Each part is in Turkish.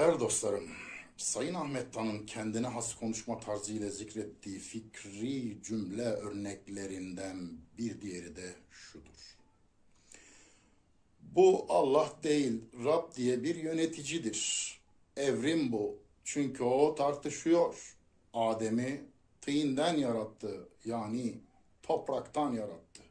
Değerli dostlarım, Sayın Ahmet Tan'ın kendine has konuşma tarzıyla zikrettiği fikri cümle örneklerinden bir diğeri de şudur. Bu Allah değil, Rab diye bir yöneticidir. Evrim bu. Çünkü o tartışıyor. Adem'i tığinden yarattı. Yani topraktan yarattı.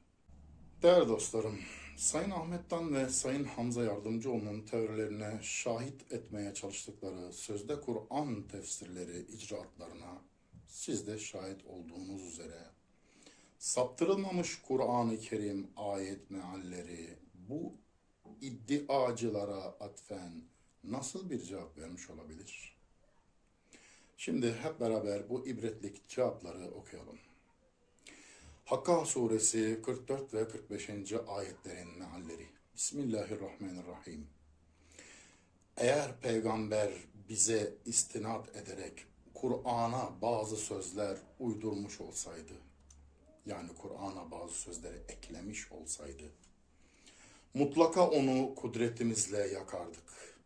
Değerli dostlarım, Sayın Ahmet'ten ve Sayın Hamza Yardımcıoğlu'nun teorilerine şahit etmeye çalıştıkları sözde Kur'an tefsirleri icraatlarına siz de şahit olduğunuz üzere saptırılmamış Kur'an-ı Kerim ayet mealleri bu iddiacılara atfen nasıl bir cevap vermiş olabilir? Şimdi hep beraber bu ibretlik cevapları okuyalım. Hakka suresi 44 ve 45. ayetlerin mealleri. Bismillahirrahmanirrahim. Eğer peygamber bize istinad ederek Kur'an'a bazı sözler uydurmuş olsaydı, yani Kur'an'a bazı sözleri eklemiş olsaydı, mutlaka onu kudretimizle yakardık.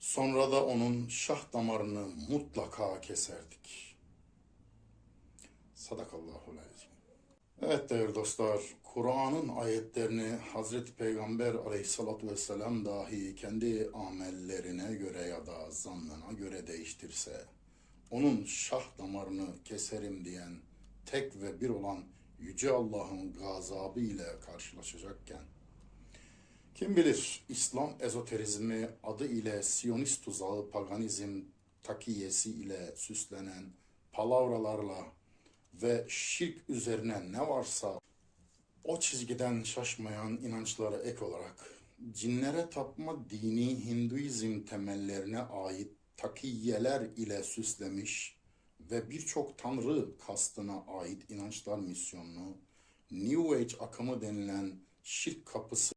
Sonra da onun şah damarını mutlaka keserdik. Sadakallahu azim. Evet değerli dostlar, Kur'an'ın ayetlerini Hazreti Peygamber aleyhissalatü vesselam dahi kendi amellerine göre ya da zannına göre değiştirse, onun şah damarını keserim diyen tek ve bir olan Yüce Allah'ın gazabı ile karşılaşacakken, kim bilir İslam ezoterizmi adı ile Siyonist tuzağı paganizm takiyesi ile süslenen palavralarla ve şirk üzerine ne varsa o çizgiden şaşmayan inançlara ek olarak cinlere tapma dini Hinduizm temellerine ait takiyeler ile süslemiş ve birçok tanrı kastına ait inançlar misyonunu New Age akımı denilen şirk kapısı